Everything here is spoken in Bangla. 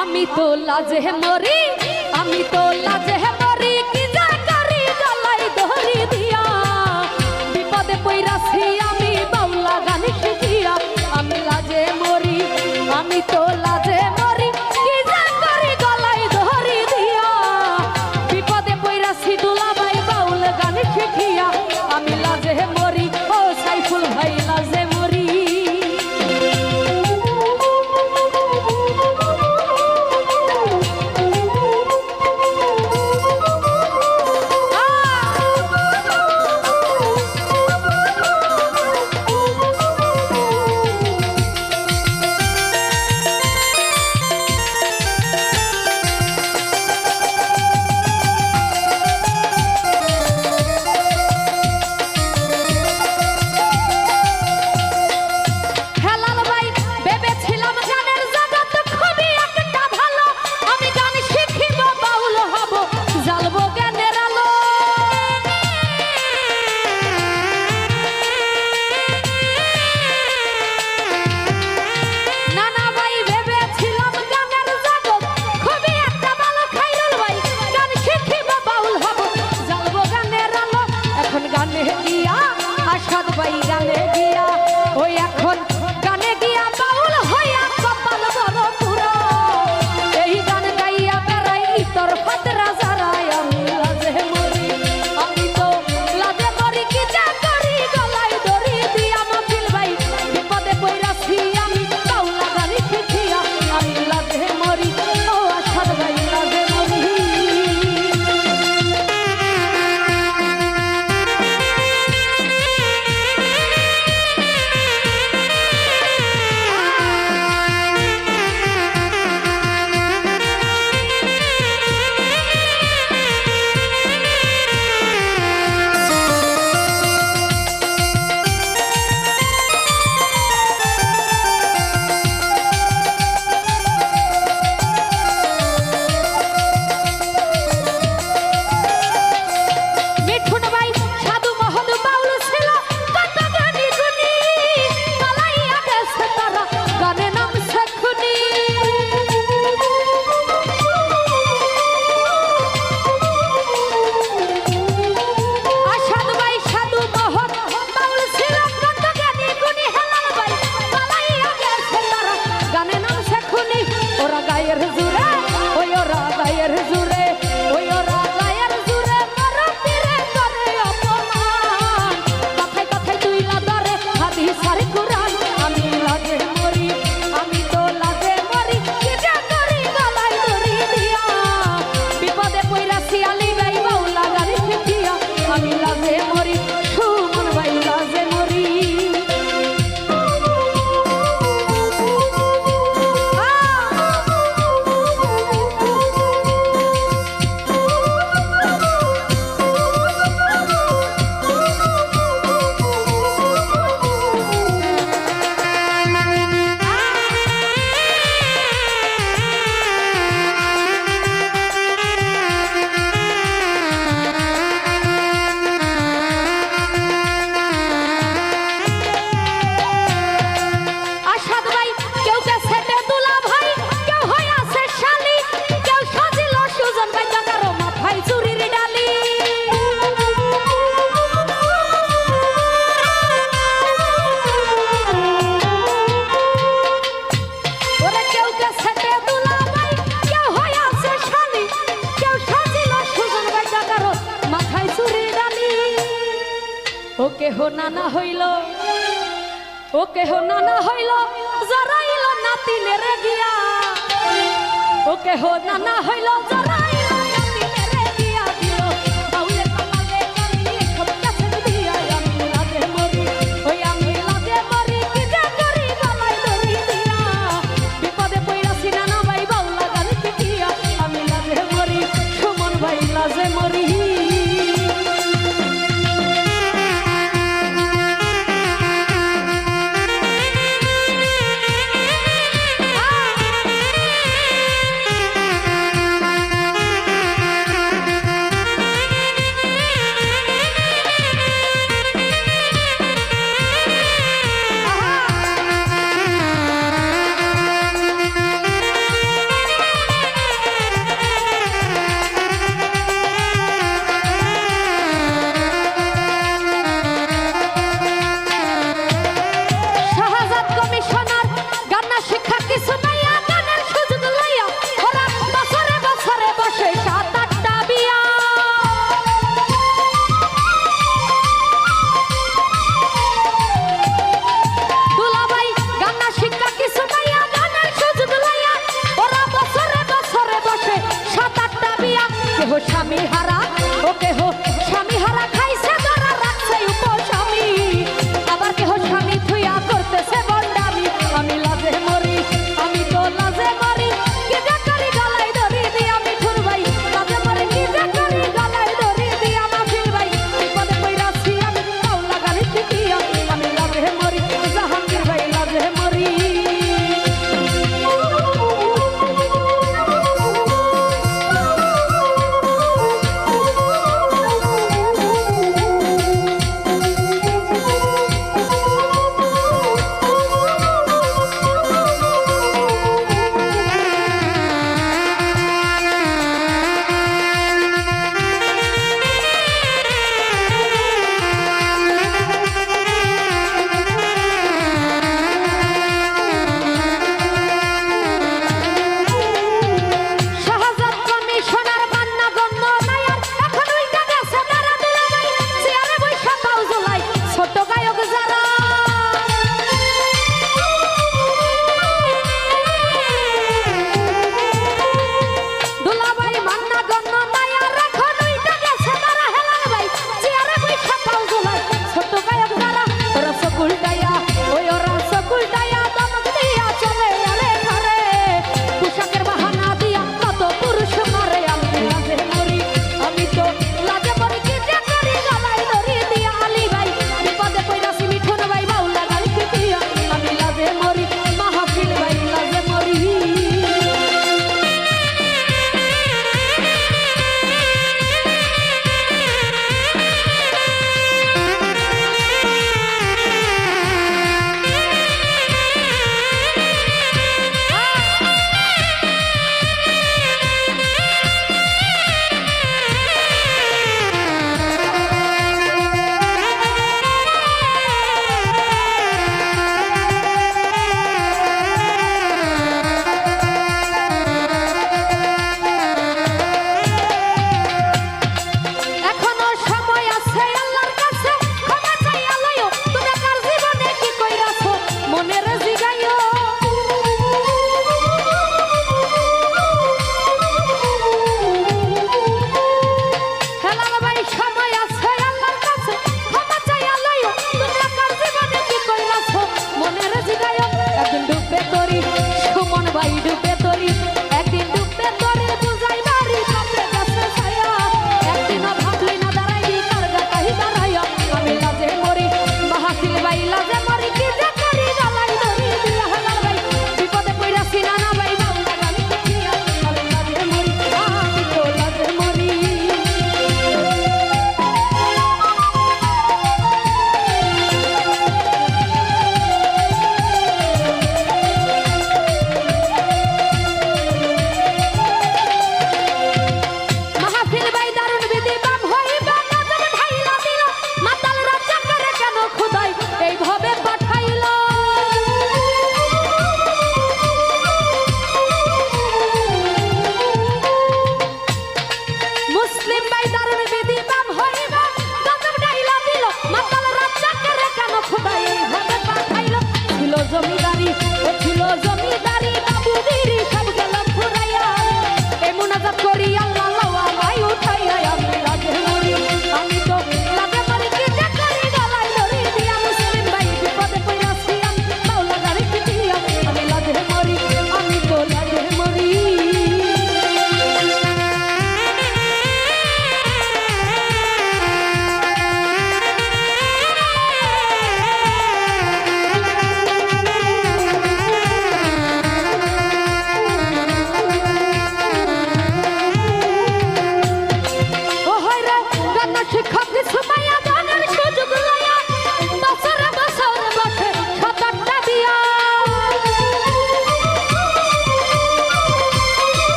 আমি তো লাজে মরি, আমি তো লাজে মরি, কি যা করি গলাই ধরি দিয়া। বিপদে পইরাছি আমি, বাউলা গানি শিখিয়া আমি লাজে মরি, আমি তো See y'all next ও কেহ নানা হইল, ও কেহ নানা হইল জরাইল নাতিনের গিয়া। ও কেহ নানা হইল